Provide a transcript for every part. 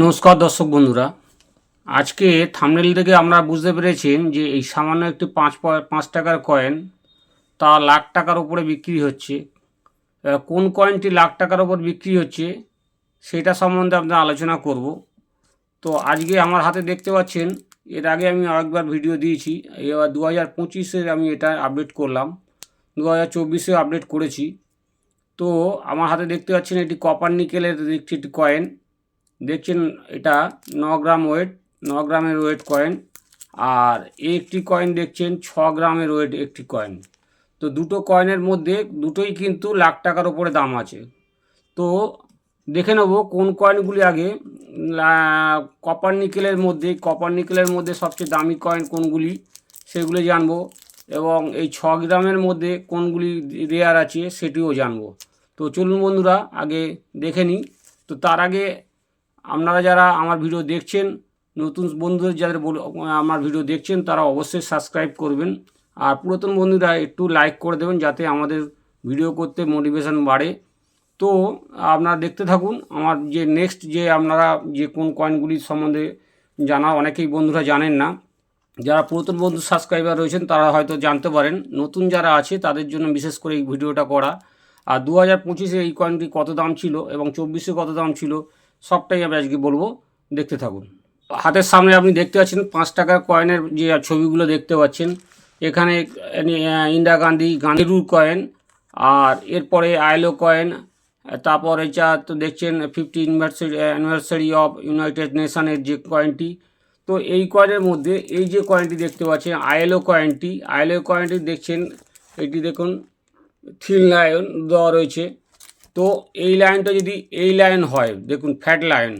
নমস্কার দর্শক বন্ধুরা। আজকে থামনেল থেকে আমরা বুঝতে পেরেছেন যে এই সামান্য একটি পাঁচ পাঁচ টাকার কয়েন তা লাখ টাকার উপরে বিক্রি হচ্ছে। কোন কয়েনটি লাখ টাকার উপর বিক্রি হচ্ছে সেটা সম্বন্ধে আপনার আলোচনা করব। তো আজকে আমার হাতে দেখতে পাচ্ছেন, এর আগে আমি আরেকবার ভিডিও দিয়েছি, এবার দু হাজার পঁচিশের আমি এটা আপডেট করলাম। দু হাজার চব্বিশে আপডেট করেছি। তো আমার হাতে দেখতে পাচ্ছেন এটি কপার নিকেলের একটি একটি কয়েন দেখছেন এটা ন গ্রাম ওয়েট ন গ্রামের ওয়েট কয়েন আর একটি কয়েন দেখছেন ছ গ্রামের ওয়েট একটি কয়েন তো দুটো কয়েনের মধ্যে দুটোই কিন্তু লাখ টাকার ওপরে দাম আছে। তো দেখে নেব কোন কয়েনগুলি আগে। কপার নিকেলের মধ্যে কপার নিকেলের মধ্যে সবচেয়ে দামি কয়েন কোনগুলি, সেগুলো জানব। এবং এই ছ গ্রামের মধ্যে কোনগুলি রেয়ার আছে সেটিও জানব। তো চলুন বন্ধুরা, আগে দেখে নিই। তো তার আগে আপনারা যারা আমার ভিডিও দেখছেন, নতুন বন্ধুদের যাদের আমার ভিডিও দেখছেন, তারা অবশ্যই সাবস্ক্রাইব করবেন। আর পুরাতন বন্ধুরা, একটু লাইক করে দেবেন যাতে আমাদের ভিডিও করতে মোটিভেশন বাড়ে। তো আপনারা দেখতে থাকুন, আমার যে নেক্সট যে আপনারা যে কোন কয়েনগুলির সম্বন্ধে জানা, অনেকেই বন্ধুরা জানেন না। যারা পুরাতন বন্ধু সাবস্ক্রাইবার রয়েছেন, তারা হয়তো জানতে পারেন, নতুন যারা আছে, তাদের জন্য বিশেষ করে এই ভিডিওটা করা। আর দু হাজার পঁচিশে এই কয়েনটি কত দাম ছিল এবং চব্বিশে কত দাম ছিল, সবটাই আমি আজকে বলব। দেখতে থাকুন। হাতের সামনে আপনি দেখতে পাচ্ছেন, পাঁচ টাকার কয়েনের যে ছবিগুলো দেখতে পাচ্ছেন। এখানে ইন্দিরা গান্ধী, গান্ধীরুর কয়েন আর এরপরে আইলো কয়েন তারপর এটা তো দেখছেন fifty university anniversary of United নেশনের যে কয়েনটি তো এই কয়েনের মধ্যে এই যে কয়েনটি দেখতে পাচ্ছেন, আইএলও কয়েনটি আইএলও কয়েনটি দেখছেন, এটি দেখুন থিন লাইন দেওয়া রয়েছে। তো এই লাইনটা যদি এই লাইন হয়, দেখুন ফ্যাট লাইন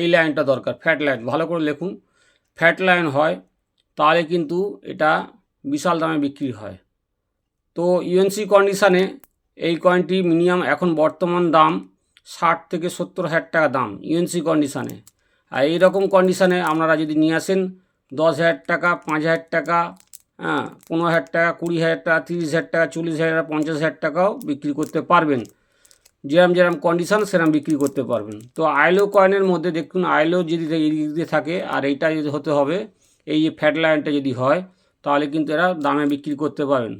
এই লাইনটা দরকার ফ্যাট লাইন ভালো করে লিখুন ফ্যাট লাইন হয়, তাহলে কিন্তু এটা বিশাল দামে বিক্রি হয়। তো ইউএনসি কন্ডিশানে এই কয়েনটি মিনিমাম এখন বর্তমান দাম ষাট থেকে সত্তর হাজার টাকা দাম ইউএনসি কন্ডিশানে আর এইরকম কন্ডিশানে আপনারা যদি নিয়ে আসেন দশ হাজার টাকা পাঁচ হাজার টাকা হ্যাঁ পনেরো হাজার টাকা কুড়ি হাজার টাকা তিরিশ হাজার টাকা চল্লিশ হাজার টাকা, পঞ্চাশ হাজার টাকাও বিক্রি করতে পারবেন। যেরম যেরম কন্ডিশান সেরম বিক্রি করতে পারবেন। তো আইলো কয়েনের মধ্যে দেখুন আইলো যদি এই দিক দিয়ে থাকে আর এইটা যদি হতে হবে এই যে ফ্যাট লাইনটা যদি হয় তাহলে কিন্তু এরা দামে বিক্রি করতে পারবেন।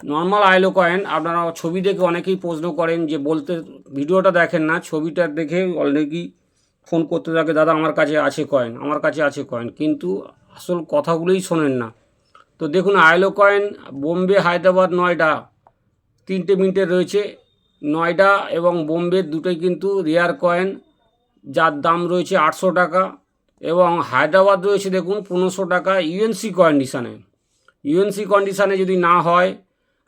নর্মাল আইলো কয়েন আপনারা ছবি দেখে অনেকেই প্রশ্ন করেন যে বলতে ভিডিওটা দেখেন না ছবিটা দেখে অলরেডি ফোন করতে থাকে, দাদা, আমার কাছে আছে কয়েন আমার কাছে আছে কয়েন কিন্তু আসল কথাগুলোই শোনেন না। তো দেখুন, আইলো কয়েন বোম্বে, হায়দ্রাবাদ নয়ডা, তিনটে মিনিটের রয়েছে। নয়ডা এবং বোম্বে দুটোই কিন্তু রেয়ার কয়েন যার দাম রয়েছে আটশো টাকা এবং হায়দ্রাবাদ রয়েছে, দেখুন, পনেরোশো টাকা ইউএনসি কন্ডিশানে ইউএনসি কন্ডিশানে যদি না হয়,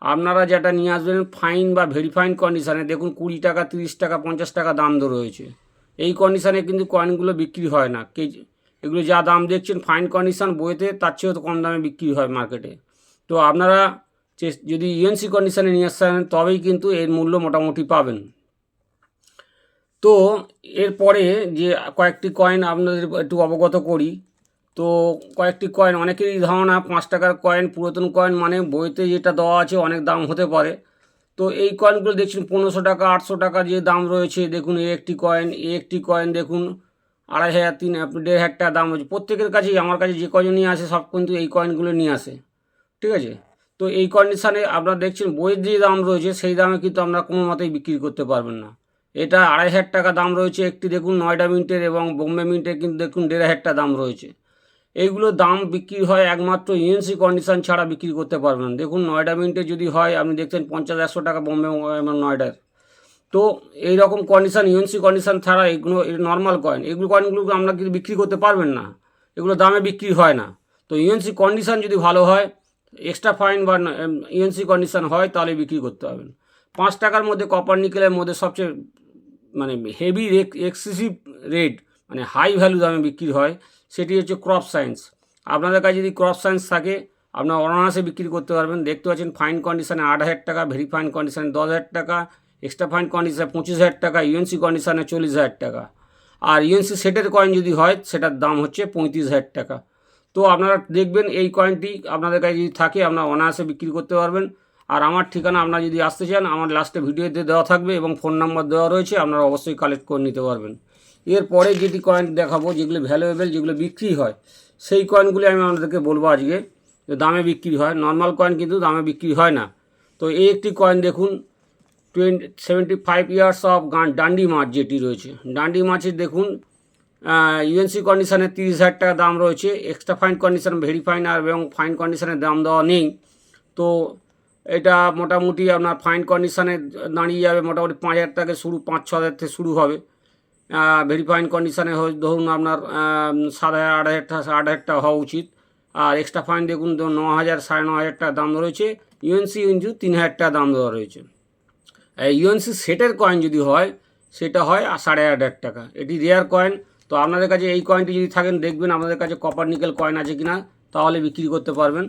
আপনারা যেটা নিয়ে আসবেন ফাইন বা ভেরিফাইন কন্ডিশানে দেখুন, কুড়ি টাকা, তিরিশ টাকা, পঞ্চাশ টাকা দাম রয়েছে। এই কন্ডিশানে কিন্তু কয়েনগুলো বিক্রি হয় না। কেজি, এগুলো যা দাম দেখছেন ফাইন কন্ডিশান বইতে তার চেয়েও তো কম দামে বিক্রি হয় মার্কেটে তো আপনারা যদি ইউএনসি কন্ডিশানে নিয়ে আসেন, তবেই কিন্তু এর মূল্য মোটামুটি পাবেন। তো এরপরে যে কয়েকটি কয়েন আপনাদের একটু অবগত করি। তো কয়েকটি কয়েন অনেকেরই ধারণা, পাঁচ টাকার কয়েন পুরাতন কয়েন মানে বইতে যেটা দেওয়া আছে, অনেক দাম হতে পারে। তো এই কয়েনগুলো দেখছেন পনেরোশো টাকা, আটশো টাকা যে দাম রয়েছে, দেখুন এই একটি কয়েন এই একটি কয়েন দেখুন, আড়াই হাজার তিন দেড় হাজার টাকা দাম রয়েছে প্রত্যেকের কাছেই, আমার কাছে যে কজন নিয়ে আসে, সব কিন্তু এই কয়েনগুলো নিয়ে আসে। ঠিক আছে? তো এই কন্ডিশানে আপনারা দেখছেন, বইয়ের যে দাম রয়েছে, সেই দামে কিন্তু আপনারা কোনো মতেই বিক্রি করতে পারবেন না। এটা আড়াই হাজার টাকা দাম রয়েছে, একটি দেখুন নয়ডা মিন্টের এবং বোম্বে মিন্টের কিন্তু দেখুন দেড় হাজার টাকা দাম রয়েছে। এইগুলো দাম বিক্রি হয় একমাত্র ইএনসি কন্ডিশন ছাড়া বিক্রি করতে পারবেন দেখুন নয়ডা মিন্টে যদি হয়, আপনি দেখছেন পঞ্চাশ, একশো টাকা বোম্বে নয়ডার। তো এই রকম কন্ডিশন ইউএনসি কন্ডিশন ছাড়া এগুলো নর্মাল কয়েন এগুলো কয়েনগুলো আমরা কিন্তু বিক্রি করতে পারবেন না। এগুলো দামে বিক্রি হয় না। তো ইউএনসি কন্ডিশন যদি ভালো হয় এক্সট্রা ফাইন বা ইউএনসি কন্ডিশন হয়, তাহলে বিক্রি করতে পারবেন পাঁচ টাকার মধ্যে কপার নিকেলের মধ্যে সবচেয়ে মানে হেভি এক্সেসিভ রেট মানে হাই ভ্যালু দামে বিক্রি হয়। সেটি হচ্ছে ক্রপ সায়েন্স আপনাদের কাছে যদি ক্রপ সায়েন্স থাকে, আপনার অনায়াসে বিক্রি করতে পারবেন। দেখতে পাচ্ছেন ফাইন কন্ডিশনে আট হাজার টাকা ভেরি ফাইন কন্ডিশনে দশ হাজার টাকা এক্সট্রা ফাইন কন্ডিশনে পঁচিশ হাজার টাকা ইউএনসি কন্ডিশনে চল্লিশ হাজার টাকা। আর ইউএনসি সেটের কয়েন যদি হয়, সেটার দাম হচ্ছে পঁয়ত্রিশ হাজার টাকা। তো আপনারা দেখবেন এই কয়েনটি আপনাদের কাছে যদি থাকে, আপনারা অনায়াসে বিক্রি করতে পারবেন। আর আমার ঠিকানা আপনারা যদি আসতে চান, আমার লাস্টে ভিডিওতে দেওয়া থাকবে এবং ফোন নাম্বার দেওয়া রয়েছে, আপনারা অবশ্যই কালেক্ট করে নিতে পারবেন। এরপরে যেটি কয়েন দেখাবো, যেগুলো ভ্যালুয়েবল যেগুলো বিক্রি হয়, সেই কয়েনগুলি আমি আপনাদেরকে বলব আজকে, যে দামে বিক্রি হয়। নর্মাল কয়েন কিন্তু দামে বিক্রি হয় না। তো এই একটি কয়েন দেখুন twenty seventy five years of Dandi march যেটি রয়েছে। ডান্ডি মাছের দেখুন ইউএনসি কন্ডিশনে তিরিশ হাজার টাকা দাম রয়েছে। Extra fine condition very fine আর এবং ফাইন কন্ডিশনের দাম দেওয়া নেই। তো এটা মোটামুটি আপনার ফাইন কন্ডিশানে দাঁড়িয়ে যাবে, মোটামুটি পাঁচ হাজার টাকা শুরু, পাঁচ, ছ হাজার থেকে শুরু হবে। ভেরি ফাইন কন্ডিশনে ধরুন আপনার সাত হাজার আট হাজার আট হাজার টাকা হওয়া উচিত। আর এক্সট্রা ফাইন দেখুন ন হাজার সাড়ে ন হাজার টাকা দাম রয়েছে। ইউএনসি ইউএনসি তিন হাজার টাকা দাম দেওয়া রয়েছে। ইউএনসি সেটের কয়েন যদি হয়, সেটা হয় সাড়ে আট হাজার টাকা। এটি রেয়ার কয়েন তো আপনাদের কাছে এই কয়েনটি যদি থাকেন, দেখবেন আপনাদের কাছে কপার নিকেল কয়েন আছে কি না তাহলে বিক্রি করতে পারবেন।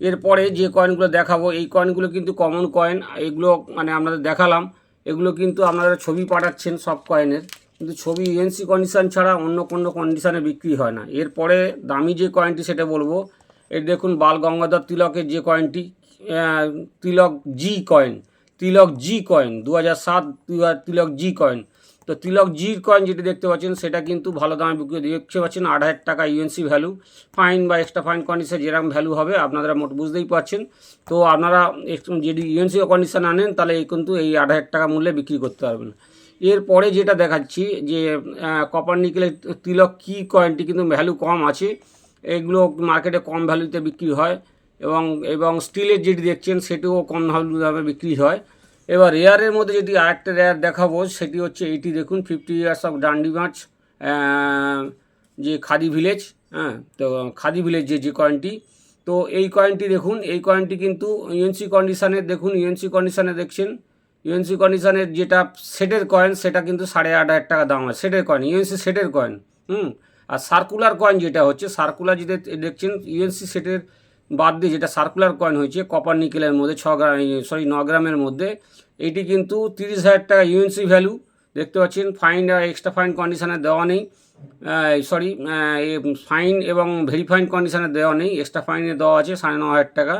এরপরে যে কয়েনগুলো দেখাবো, এই কয়েনগুলো কিন্তু কমন কয়েন এগুলো মানে আপনাদের দেখালাম। এগুলো কিন্তু আপনারা ছবি পাঠাচ্ছেন সব কয়েনের কিন্তু ছবি ইউএনসি কন্ডিশান ছাড়া অন্য কোনো কন্ডিশানে বিক্রি হয় না। এরপরে দামি যে কয়েনটি সেটা বলব, এর দেখুন বাল গঙ্গাধর তিলকের যে কয়েনটি তিলক জি কয়েন তিলক জি কয়েন দু হাজার সাত তিলক জি কয়েন তো তিলক জি কয়েন যেটি দেখতে পাচ্ছেন, সেটা কিন্তু ভালো দামে বিক্রি দেখতে পাচ্ছেন আট হাজার টাকা ইউএনসি ভ্যালু ফাইন বা এক্সট্রা ফাইন কন্ডিশন যেরকম ভ্যালু হবে, আপনারা মোট বুঝতেই পারছেন। তো আপনারা যদি ইউএনসি কন্ডিশন আনেন, তাহলে কিন্তু এই আট হাজার টাকা মূল্যে বিক্রি করতে পারবেন। এরপরে যেটা দেখাচ্ছি যে কপার নিকেলের তিলক কি কয়েনটি কিন্তু ভ্যালু কম আছে, এগুলো মার্কেটে কম ভ্যালুতে বিক্রি হয় এবং এবং স্টিলের যেটি দেখছেন সেটিও কম ভ্যালু দামে বিক্রি হয়। এবার রেয়ারের মধ্যে যেটি আরেকটা রেয়ার দেখাবো, সেটি হচ্ছে এইটি দেখুন fifty years of Dandi march যে খাদি ভিলেজ হ্যাঁ তো খাদি ভিলেজ যে যে কয়েনটি তো এই কয়েনটি দেখুন, এই কয়েনটি কিন্তু ইউএনসি কন্ডিশনের দেখুন ইউএনসি কন্ডিশানে দেখছেন ইউএনসি কন্ডিশনের যেটা সেটের কয়েন, সেটা কিন্তু সাড়ে আট হাজার টাকা দাম হয়। সেটের কয়েন, ইউএনসি সেটের কয়েন, হুম? আর সার্কুলার কয়েন যেটা হচ্ছে, সার্কুলার যেটা দেখছেন, ইউএনসি সেটের বাদ দিয়ে যেটা সার্কুলার কয়েন হয়েছে কপার নিকেলের মধ্যে, ছ গ্রাম সরি ন গ্রামের মধ্যে, এটি কিন্তু তিরিশ হাজার টাকা ইউএনসি ভ্যালু দেখতে পাচ্ছেন ফাইন আর এক্সট্রা ফাইন কন্ডিশনে দেওয়া নেই। সরি ফাইন এবং ভেরিফাইন কন্ডিশনে দেওয়া নেই এক্সট্রা ফাইনে দেওয়া আছে, সাড়ে ন হাজার টাকা।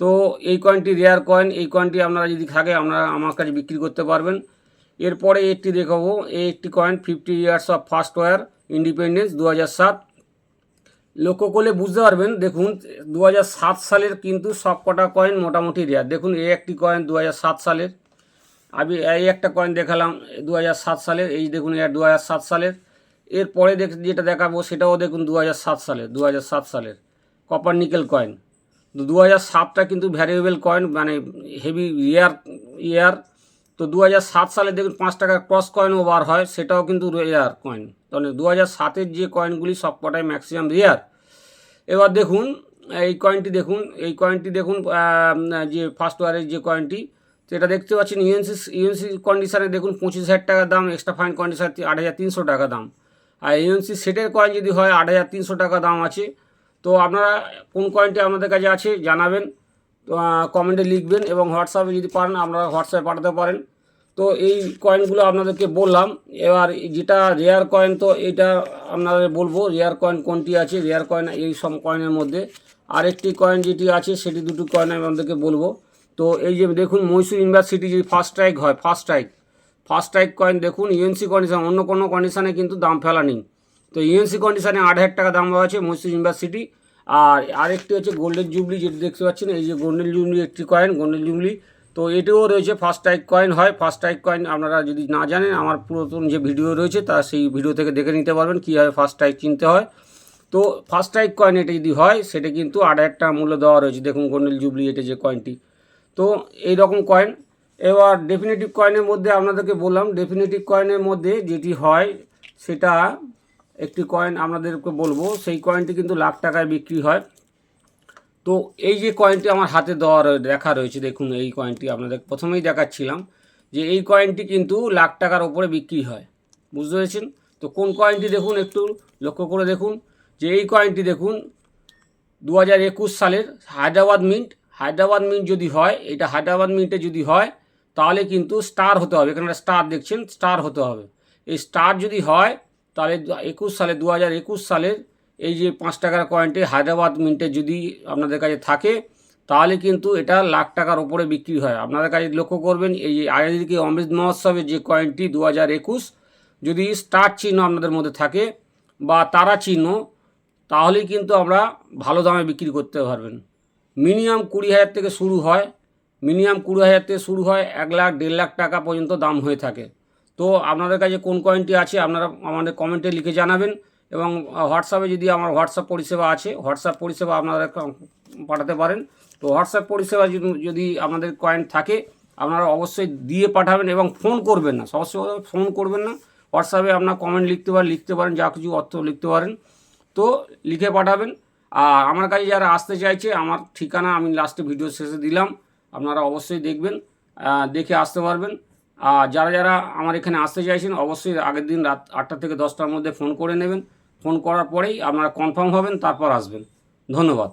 তো এই কয়েনটি রেয়ার কয়েন এই কয়েনটি আপনারা যদি থাকে, আপনারা আমার কাছে বিক্রি করতে পারবেন। এরপরে একটি দেখাবো, এই একটি coin fifty years of first war independence দু সাত। লক্ষ্য করলে বুঝতে পারবেন, দেখুন দু সালের কিন্তু সব কটা কয়েন মোটামুটি রেয়ার দেখুন, এই একটি কয়েন দু সালের। আমি এই একটা কয়েন দেখালাম দু সালের। এই দেখুন এর দু সালের। এরপরে দেখ, যেটা দেখাবো, সেটাও দেখুন দু সালের দু সালের। কপার নিকেল কয়েন দু হাজার সাতটা কিন্তু ভ্যারিয়েবল কয়েন মানে হেভি ইয়ার ইয়ার তো দু হাজার সাত সালে দেখুন পাঁচ টাকা ক্রস কয়েনও বার হয়, সেটাও কিন্তু রেয়ার কয়েন তাহলে দু হাজার সাতের যে কয়েনগুলি সব কটাই ম্যাক্সিমাম রেয়ার এবার দেখুন, এই কয়েনটি দেখুন, এই কয়েনটি দেখুন যে ফার্স্ট ওয়ারের যে কয়েনটি সেটা দেখতে পাচ্ছেন ইউএনসি ইউএনসি কন্ডিশনে দেখুন পঁচিশ হাজার টাকা দাম এক্সট্রা ফাইন কন্ডিশন আট হাজার তিনশো টাকা দাম। আর ইউএনসি সেটের কয়েন যদি হয়, আট হাজার তিনশো টাকা দাম আছে। তো আপনারা কোন কয়েনটি আপনাদের কাছে আছে জানাবেন কমেন্টে লিখবেন এবং হোয়াটসঅ্যাপে যদি পারেন আপনারা হোয়াটসঅ্যাপে পাঠাতে পারেন। তো এই কয়েনগুলো আপনাদেরকে বললাম, এবার যেটা রেয়ার কয়েন তো এটা আপনাদের বলব রেয়ার কয়েন কোনটি আছে? রেয়ার কয়েন এই সব কয়েনের মধ্যে। আরেকটি কয়েন যেটি আছে, সেটি দুটি কয়েন আমি আপনাদেরকে বলব। তো এই যে দেখুন মৈসুর ইউনিভার্সিটি যদি ফার্স্ট স্ট্রাইক হয় first strike first strike coin দেখুন ইউএনসি কন্ডিশন অন্য কোনো কন্ডিশনে কিন্তু দাম ফেলা নেই। তো ইউএনসি কন্ডিশনে আট হাজার টাকা দাম আছে মৈসুর ইউনিভার্সিটি আর আরেকটি হচ্ছে গোল্ডেন জুবলি যেটি দেখতে পাচ্ছেন, এই যে গোল্ডেন জুবলি একটি কয়েন গোল্ডেন জুবলি তো এটিও রয়েছে ফার্স্ট টাইক কয়েন হয়। ফার্স্ট টাইক কয়েন আপনারা যদি না জানেন, আমার পুরাতন যে ভিডিও রয়েছে, তা সেই ভিডিও থেকে দেখে নিতে পারবেন, কীভাবে ফার্স্ট টাইক কিনতে হয়। তো ফার্স্ট টাইক কয়েন এটা যদি হয়, সেটা কিন্তু আট হাজার টাকা মূল্য দেওয়া রয়েছে। দেখুন গোল্ডেন জুবলি এটা যে কয়েনটি তো এই রকম কয়েন এবার ডেফিনেটিভ কয়েনের মধ্যে আপনাদেরকে বললাম ডেফিনেটিভ কয়েনের মধ্যে যেটি হয়, সেটা একটি কয়েন আপনাদেরকে বলব, সেই কয়েনটি কিন্তু লাখ টাকায় বিক্রি হয়। তো এই যে কয়েনটি আমার হাতে দেওয়া দেখা রয়েছে, দেখুন এই কয়েনটি আপনাদের প্রথমেই দেখাচ্ছিলাম যে এই কয়েনটি কিন্তু লাখ টাকার ওপরে বিক্রি হয়। বুঝতে পেরেছেন? তো কোন কয়েনটি দেখুন একটু লক্ষ্য করে দেখুন, যে এই কয়েনটি দেখুন দু হাজার একুশ সালের হায়দ্রাবাদ মিন্ট হায়দ্রাবাদ মিন্ট যদি হয়, এটা হায়দ্রাবাদ মিন্টে যদি হয়, তাহলে কিন্তু স্টার হতে হবে। এখানে স্টার দেখছেন স্টার হতে হবে। এই স্টার যদি হয় তাহলে একুশ সালে দু হাজার একুশ সালের এই যে পাঁচ টাকার কয়েনটি হায়দ্রাবাদ মিন্টে যদি আপনাদের কাছে থাকে, তাহলে কিন্তু এটা লাখ টাকার ওপরে বিক্রি হয়। আপনাদের কাছে লক্ষ্য করবেন, এই যে আজাদিকে অমৃত মহোৎসবের যে কয়েনটি দু হাজার একুশ, যদি স্টার চিহ্ন আপনাদের মধ্যে থাকে বা তারা চিহ্ন, তাহলেই কিন্তু আমরা ভালো দামে বিক্রি করতে পারবেন। মিনিমাম কুড়ি হাজার থেকে শুরু হয়, মিনিমাম কুড়ি হাজার থেকে শুরু হয় এক লাখ, দেড় লাখ টাকা পর্যন্ত দাম হয়ে থাকে। তো আপনাদের কাছে কোন কয়েনটি আছে আপনারা আমাদের কমেন্টে লিখে জানাবেন এবং হোয়াটসঅ্যাপে যদি আমার হোয়াটসঅ্যাপ পরিষেবা আছে হোয়াটসঅ্যাপ পরিষেবা আপনারা পাঠাতে পারেন। তো হোয়াটসঅ্যাপ পরিষেবা যদি- আপনাদের কয়েন থাকে, আপনারা অবশ্যই দিয়ে পাঠাবেন এবং ফোন করবেন না। সবসময় ফোন করবেন না। হোয়াটসঅ্যাপে আপনার কমেন্ট লিখতে পারেন লিখতে পারেন, যা কিছু অর্থ লিখতে পারেন। তো লিখে পাঠাবেন। আর আমার কাছে যারা আসতে চাইছে, আমার ঠিকানা আমি লাস্টে ভিডিও শেষে দিলাম। আপনারা অবশ্যই দেখবেন দেখে আসতে পারবেন। আর যারা যারা আমার এখানে আসতে চাইছেন, অবশ্যই আগের দিন রাত আটটা থেকে দশটার মধ্যে ফোন করে নেবেন। ফোন করার পরেই আপনারা কনফার্ম হবেন, তারপর আসবেন। ধন্যবাদ।